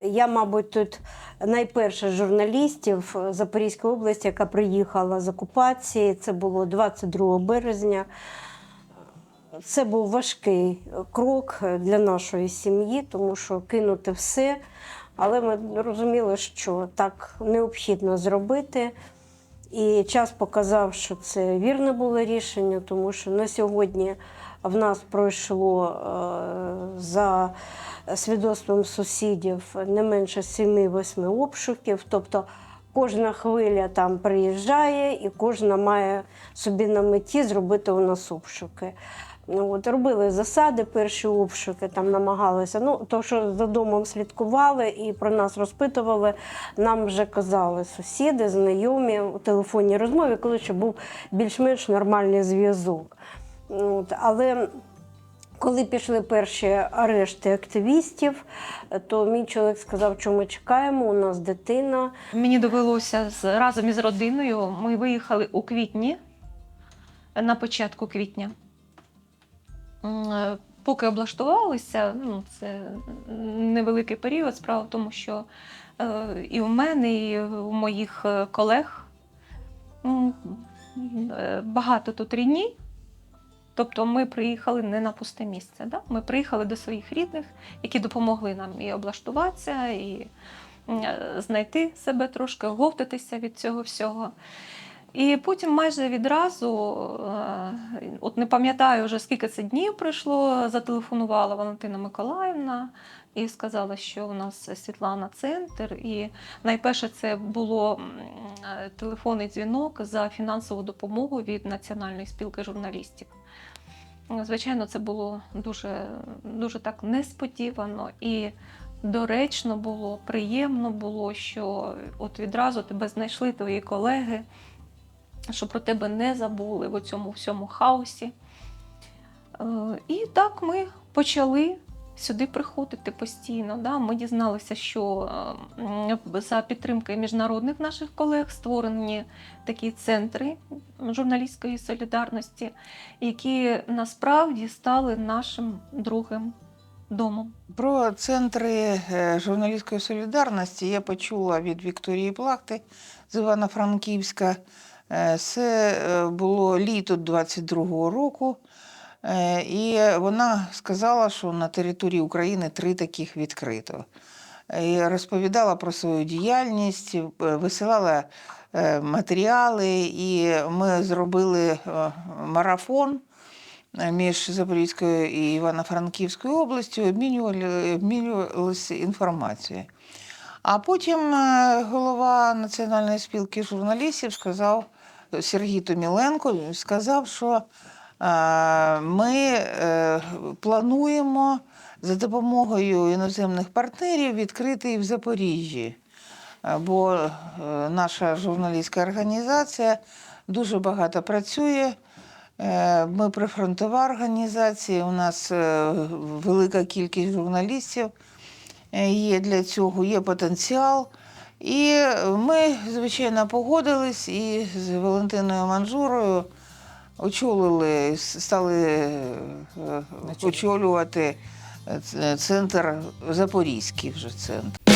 Я, мабуть, тут найперша з журналістів Запорізької області, яка приїхала з окупації. Це було 22 березня. Це був важкий крок для нашої сім'ї, тому що кинути все. Але ми розуміли, що так необхідно зробити. І час показав, що це вірне було рішення, тому що на сьогодні в нас пройшло е, за свідоцтвом сусідів не менше 7-8 обшуків. Тобто кожна хвиля там приїжджає і кожна має собі на меті зробити у нас обшуки. Ну, от, робили засади, перші обшуки, там намагалися. Ну, то, що за домом слідкували і про нас розпитували, нам вже казали сусіди, знайомі у телефонній розмові, коли ще був більш-менш нормальний зв'язок. От, але коли пішли перші арешти активістів, то мій чоловік сказав, що ми чекаємо, у нас дитина. Мені довелося разом із родиною. Ми виїхали у квітні, на початку квітня. Е, Поки облаштувалися, ну, це невеликий період. Справа в тому, що е, і у мене, і у моїх е, колег е, багато тут рідні. Тобто ми приїхали не на пусте місце. Да? Ми приїхали до своїх рідних, які допомогли нам і облаштуватися, і знайти себе трошки, оговтатися від цього всього. І потім майже відразу, е, от не пам'ятаю вже скільки це днів пройшло, зателефонувала Валентина Миколаївна і сказала, що у нас Світлана центр. І найперше це було е, телефонний дзвінок за фінансову допомогу від Національної спілки журналістів. Звичайно, це було дуже, дуже так несподівано і доречно було, приємно було, що от відразу тебе знайшли твої колеги, що про тебе не забули в цьому всьому хаосі. Е, І так ми почали сюди приходити постійно. Да? Ми дізналися, що е, за підтримки міжнародних наших колег створені такі центри журналістської солідарності, які насправді стали нашим другим домом. Про центри е, журналістської солідарності я почула від Вікторії Плахти з Івано-Франківська. Е, Це е, було літо 22-го року. Е, І вона сказала, що на території України три таких відкрито. І розповідала про свою діяльність, висилала матеріали, і ми зробили марафон між Запорізькою і Івано-Франківською областю, обмінювали, обмінювалися інформацією. А потім голова Національної спілки журналістів сказав, Сергій Томіленко сказав, що ми е, плануємо за допомогою іноземних партнерів відкрити і в Запоріжжі. Е, Бо е, наша журналістська організація дуже багато працює. Ми прифронтова організація, у нас велика кількість журналістів є для цього, є потенціал. І ми, звичайно, погодились і з Валентиною Манжурою очолили, стали е, очолювати центр Запорізький вже центр.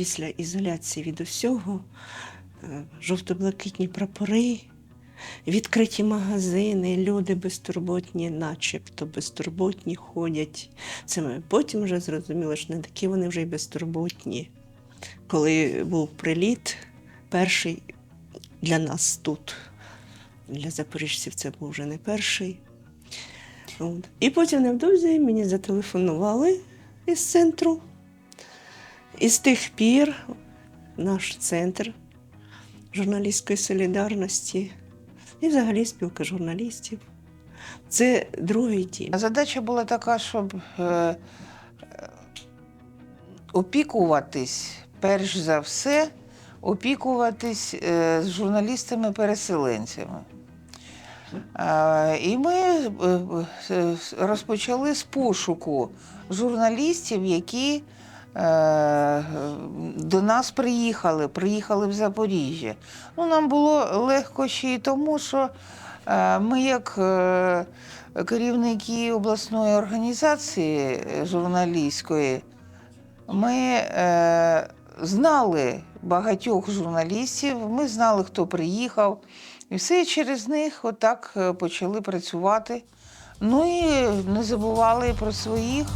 Після ізоляції від усього, е, жовто-блакитні прапори, відкриті магазини, люди безтурботні, начебто безтурботні ходять. Це ми потім вже зрозуміли, що не такі вони вже й безтурботні. Коли був приліт, перший для нас тут, для запоріжців це був вже не перший. От. І потім невдовзі мені зателефонували із центру. І з тих пір наш центр журналістської солідарності і взагалі спілка журналістів. Це другий дім. Задача була така, щоб е, опікуватись, перш за все, опікуватись е, з журналістами-переселенцями. Е, І ми е, е, розпочали з пошуку журналістів, які до нас приїхали, приїхали в Запоріжжя. Ну, нам було легко ще й тому, що е, ми, як е, керівники обласної організації е, журналістської, ми е, знали багатьох журналістів, ми знали, хто приїхав. І все через них отак е, почали працювати. Ну і не забували про своїх.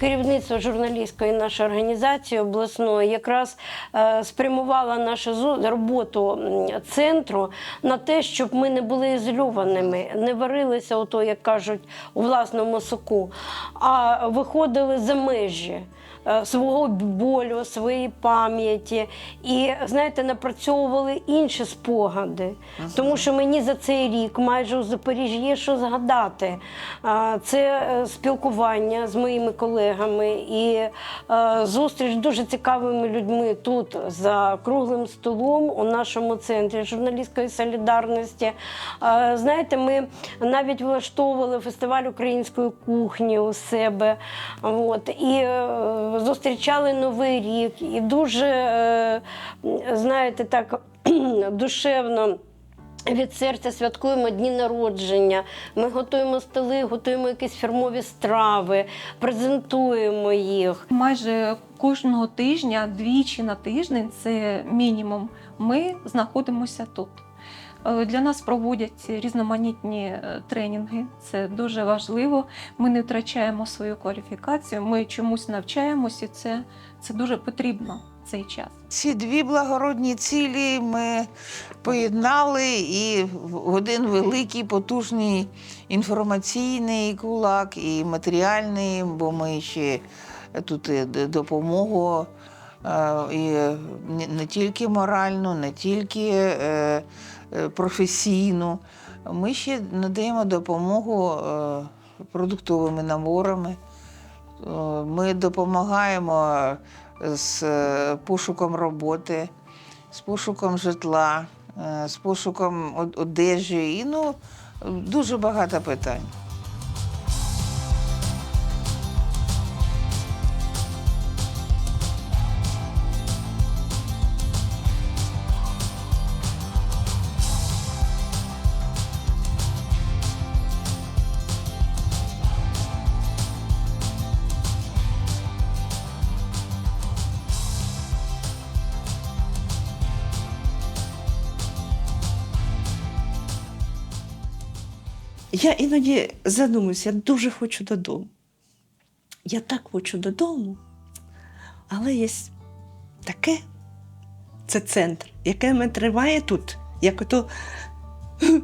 Керівництво журналістської нашої організації обласної якраз е, спрямувало нашу роботу центру на те, щоб ми не були ізольованими, не варилися, ото, як кажуть, у власному соку, а виходили за межі. Е, Свого болю, своєї пам'яті, і знаєте, напрацьовували інші спогади. Тому що мені за цей рік майже у Запоріжжі є що згадати. Це е, спілкування з моїми колегами і е, зустріч з дуже цікавими людьми тут за круглим столом у нашому центрі журналістської солідарності. Е, Знаєте, ми навіть влаштовували фестиваль української кухні у себе. От, і е, зустрічали Новий рік, і дуже, е, знаєте, так душевно. Від серця святкуємо дні народження. Ми готуємо столи, готуємо якісь фірмові страви, презентуємо їх. Майже кожного тижня, двічі на тиждень, це мінімум. Ми знаходимося тут. Е, Для нас проводять різноманітні е, тренінги. Це дуже важливо. Ми не втрачаємо свою кваліфікацію. Ми чомусь навчаємося, і це, це дуже потрібно цей час. Ці дві благородні цілі ми поєднали і в один великий потужний інформаційний кулак, і матеріальний, бо ми ще тут допомогу е, і не- тільки моральну, не тільки професійну. Ми ще надаємо допомогу е, продуктовими наборами. Е, Ми допомагаємо з е, пошуком роботи, з пошуком житла, е, з пошуком одежі і ну, дуже багато питань. Я іноді задумуюся, я дуже хочу додому. Я так хочу додому, але є таке, це центр, яке мене триває тут, як ото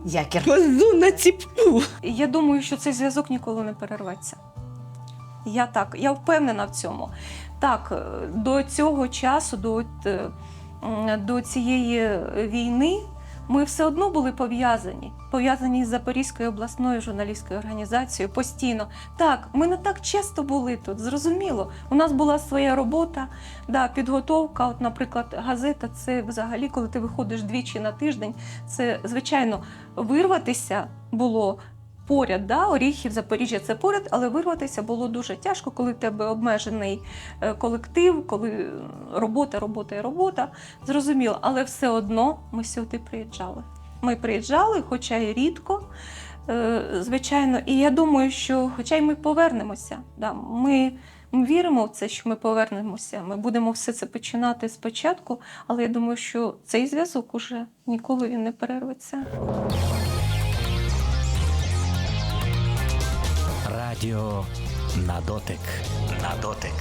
Якір. козу на ціпку. Я думаю, що цей зв'язок ніколи не перерветься. Я так, я впевнена в цьому. Так, е, до цього часу, до, е, до цієї війни, ми все одно були пов'язані. Пов'язані з Запорізькою обласною журналістською організацією постійно. Так, ми не так часто були тут, зрозуміло. У нас була своя робота, да, підготовка. От, наприклад, газета це взагалі, коли ти виходиш двічі на тиждень, це звичайно вирватися було поряд, да? Оріхів, Запоріжжя це поряд, але вирватися було дуже тяжко, коли в тебе обмежений е, колектив, коли робота, робота і робота. Зрозуміло, але все одно ми сюди приїжджали. Ми приїжджали, хоча й рідко. Е, Звичайно, і я думаю, що хоча й ми повернемося, да, ми, ми віримо в це, що ми повернемося. Ми будемо все це починати спочатку, але я думаю, що цей зв'язок уже ніколи він не перерветься. Радіо на дотик. На дотик.